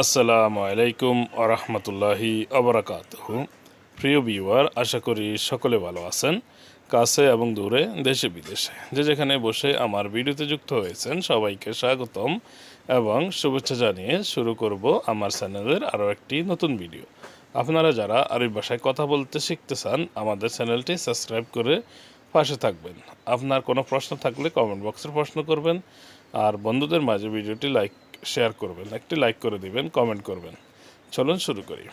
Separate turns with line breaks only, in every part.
আসসালামু আলাইকুম আরহামতুল্লাহি আবরাকাতহ প্রিয় ভিউয়ার, আশা করি সকলে ভালো আছেন, কাছে এবং দূরে, দেশে বিদেশে। যে যেখানে বসে আমার ভিডিওতে যুক্ত হয়েছেন, সবাইকে স্বাগতম এবং শুভেচ্ছা জানিয়ে শুরু করব আমার চ্যানেলের আরও একটি নতুন ভিডিও। আপনারা যারা আরবি ভাষায় কথা বলতে শিখতে চান, আমাদের চ্যানেলটি সাবস্ক্রাইব করে পাশে থাকবেন। আপনার কোনো প্রশ্ন থাকলে কমেন্ট বক্সে প্রশ্ন করবেন, আর বন্ধুদের মাঝে ভিডিওটি লাইক শেয়ার করবেন, একটি লাইক করে দিবেন কমেন্ট করবেন। চলুন শুরু করি।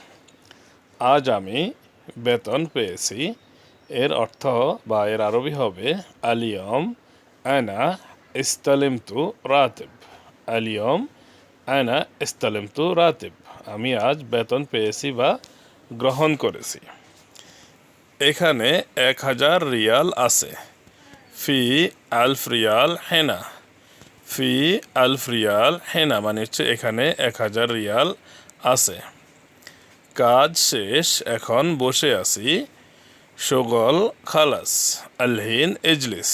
আজ আমি বেতন পেয়েছি, এর অর্থ বা এর আরবি হবে আলিয়ম আনা ইস্তালিমতু রাতেব। আলিয়ম আনা ইস্তালিমতু রাতেব। আমি আজ বেতন পেয়েছি বা গ্রহণ করেছি। এখানে এক হাজার রিয়াল আছে। ফি আলফ রিয়াল হেনা। ফি আলফ রিয়াল হেনা মানে হচ্ছে এখানে এক হাজার রিয়াল আছে। কাজ শেষ, এখন বসে আছি। সগল খালাস আলহিন ইজলিস।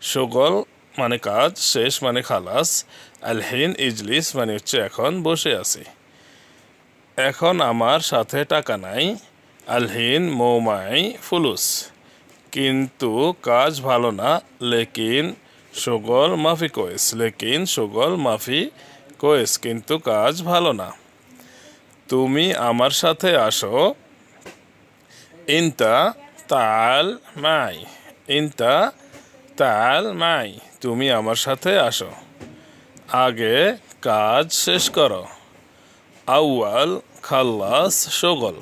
সগল মানে কাজ শেষ মানে খালাস। আলহিন ইজলিস মানে হচ্ছে এখন বসে আছি। এখন আমার সাথে টাকা নাই। আলহিন মৌমাই ফুলুস। কিন্তু কাজ ভালো না, লেকিন সুগল মাফি কোয়েস লেকিন সুগল মাফি কোয়েস কিন্তু কাজ ভালো না। তুমি আমার সাথে আসো। ইনতা তাল মাই, ইনতা তাল মাই, তুমি আমার সাথে আসো। আগে কাজ শেষ করো। আউয়াল খাল্লাস সগল।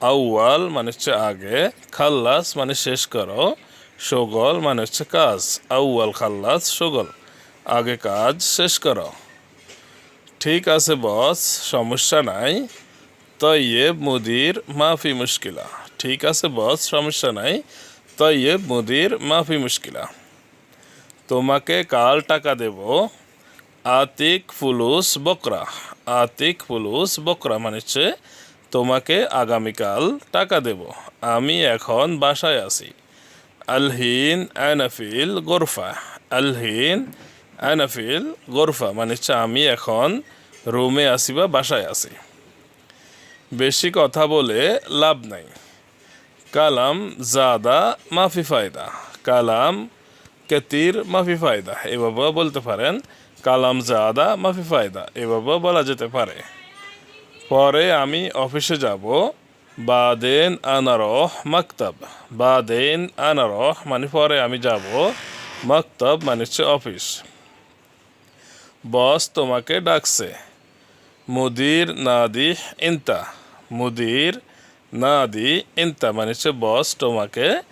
আউয়াল মানে হচ্ছে আগে, খাল্লাস মানে শেষ করো। সগল মানে হচ্ছে কাজ। আউয়াল খাল্লাস সগল। আগে কাজ শেষ করো। ঠিক আছে বস, সমস্যা নাই। তৈয়েব, মুদির, মাফি মুশকিলা। ঠিক আছে বস, সমস্যা নাই। তৈয়েব, মুদির, মাফি মুশকিলা। তোমাকে কাল টাকা দেব। আতিক, ফুলুস, বকরা। আতিক, ফুলুস, বকরা মানে হচ্ছে তোমাকে আগামীকাল টাকা দেব। আমি এখন বাসায় আছি। আলহিন আনাফিল গোরফা আলহিন আনাফিল গোরফা মানে হচ্ছে আমি এখন রুমে আছি বা বাসায় আছি। বেশি কথা বলে লাভ নাই। কালাম জাদা মাফি ফায়দা। কালাম কেতির মাফি ফায়দা। এভাবেও বলতে পারেন, কালাম জাদা মাফি ফায়দা। এভাবেও বলা যেতে পারে। পরে আমি অফিসে যাব। বাদেন আনারহ মাকতাব। বাদেন আনারহ মানে পরে আমি যাব। মাকতাব মানে হচ্ছে অফিস। বস তোমাকে ডাকছে। মুদির নাদি ইন্তা। মুদির নাদি ইন্তা মানে হচ্ছে বস তোমাকে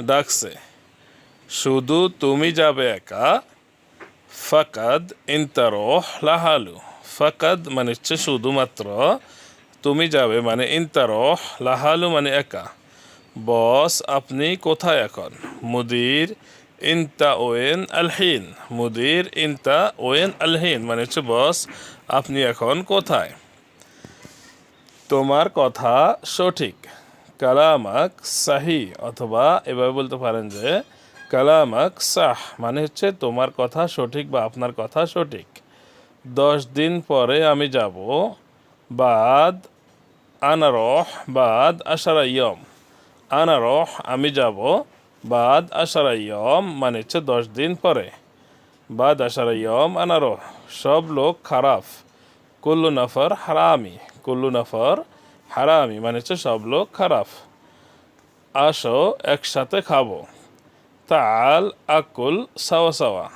ডাকছে। শুধু তুমি যাবে একা। ফাকাদ ইন্তারোহ লাহালু। ফাকাদ মানে হচ্ছে শুধুমাত্র তুমি যাবে মানে ইন্তারোহ লাহালু মানে একা। বস, আপনি কোথায় এখন? মুদির ইনতা ওয়েন আলহিন। মুদির ইনতা ওয়েন আলহিন মানে হচ্ছে বস, আপনি এখন কোথায়? তোমার কথা সঠিক। কালামাক সাহি, অথবা এভাবে বলতে পারেন যে কালামাক সাহ মানে হচ্ছে তোমার কথা সঠিক বা আপনার কথা সঠিক। দশ দিন পরে আমি যাব। বাদ আনারহ বাদ আশারা ইয়ম। আনারহ আমি যাব বাদ আশারা ইয়ম মানে হচ্ছে দশ দিন পরে। বাদ আশারা ইয়ম আনারহ সব লোক খারাপ। কুল্লু নফর, হারামি। কুল্লু নফর, হারামি মানে হচ্ছে সব লোক খারাপ। আসো, একসাথে খাব। তাল, আকুল, সাওয়া সাওয়া।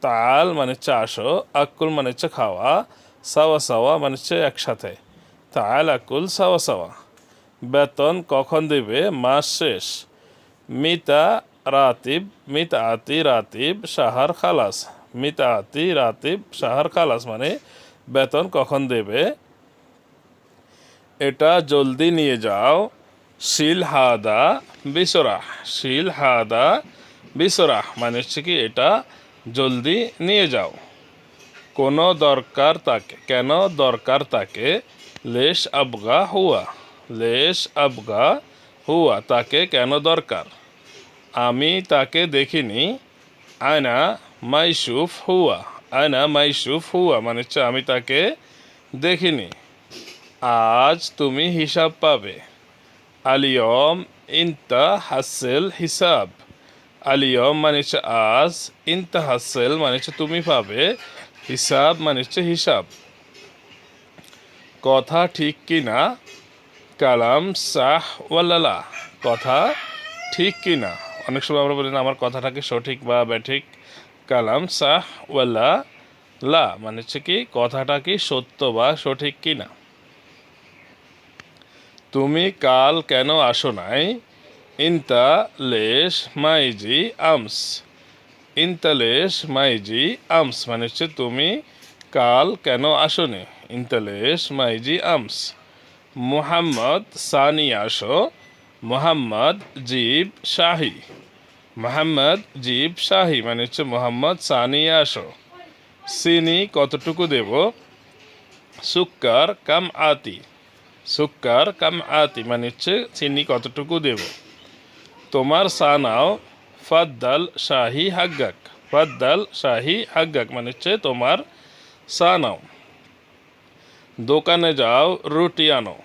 তাল মানে হচ্ছে আসো, আকুল মানে হচ্ছে খাওয়া। সাওয়া সাওয়া মানে হচ্ছে একসাথে। তাল আকুল সাওয়া সাওয়া। বেতন কখন দেবে? মাস শেষ। মিতা রাতিব, মিত আতি রাতিব শাহার খালাস। মিত আতি রাতিব শাহার খালাস মানে বেতন কখন দেবে? এটা জলদি নিয়ে যাও। শিল হাদা বিসরাহ। শিল হাদা বিসরাহ মানে হচ্ছে কি, এটা জলদি নিয়ে যাও। কোনো দরকার তাকে, কেন দরকার তাকে? লেশ আবগা হুয়া, লেশ আবগা হুয়া, তাকে কেন দরকার? আমি তাকে দেখিনি। আয়না মাইসুফ হুয়া আয়না মাইসুফ হুয়া মানে হচ্ছে আমি তাকে দেখিনি। আজ তুমি হিসাব পাবে। আলিয়ম ইনতা হাসেল হিসাব। আলিয়ম মানে হচ্ছে আজ, ইনতা হাসেল মানে হচ্ছে তুমি পাবে। হিসাব মানে হচ্ছে হিসাব। কথা ঠিক কি না কালাম সাহ ওয়াল্লালা, কথা ঠিক কি না অনেক সময় আমরা বলি না, আমার কথাটা কি সঠিক বা ব্যাঠিক? কালাম সাহ ওয়াল্লা লা মানে হচ্ছে কি, কথাটা কি সত্য বা সঠিক কি না তুমি কাল কেন আসো নাই? ইনতা লেশ মাইজি আমস ইনতা লেশ মাইজি আমস মানে হচ্ছে তুমি কাল কেন আসোনি? ইনতালেশ, মাইজি, আমস। মুহাম্মদ সানি, আসো। মোহাম্মদ, জিব, শাহি। মোহাম্মদ, জিব, শাহি মানে হচ্ছে মোহাম্মদ, সানি, আসো। চিনি কতটুকু দেব? সুক্কার, কাম, আতি। সুক্কার, কাম, আতি মানে হচ্ছে চিনি কতটুকু দেব? তোমার সানাও ফাদ্দাল শাহি হাগ্গাক। ফাদ্দাল শাহি হাগ্গাক মানে হচ্ছে তোমার সানাও। দোকানে যাও, রুটি আনো।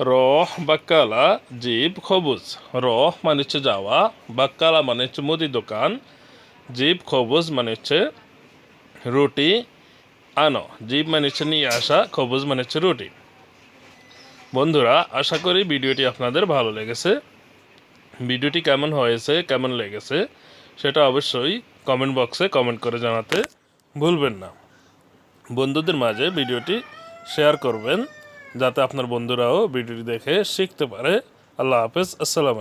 রহ বাক্কালা জিব, খবুজ। রহ মানে হচ্ছে যাওয়া বাক্কালা মানে হচ্ছে মুদি দোকান। জিব, খবুজ মানে হচ্ছে রুটি আনো। জিব মানে হচ্ছে নিয়ে আসা, খবুজ মানে হচ্ছে রুটি। বন্ধুরা, আশা করি ভিডিওটি আপনাদের ভালো লেগেছে। ভিডিওটি কেমন হয়েছে, কেমন লেগেছে, সেটা অবশ্যই কমেন্ট বক্সে কমেন্ট করে জানাতে ভুলবেন না। বন্ধুদের মাঝে ভিডিওটি শেয়ার করবেন, যাতে আপনার বন্ধুরাও ভিডিওটি দেখে শিখতে পারে। আল্লাহ হাফেজ, আসসালাম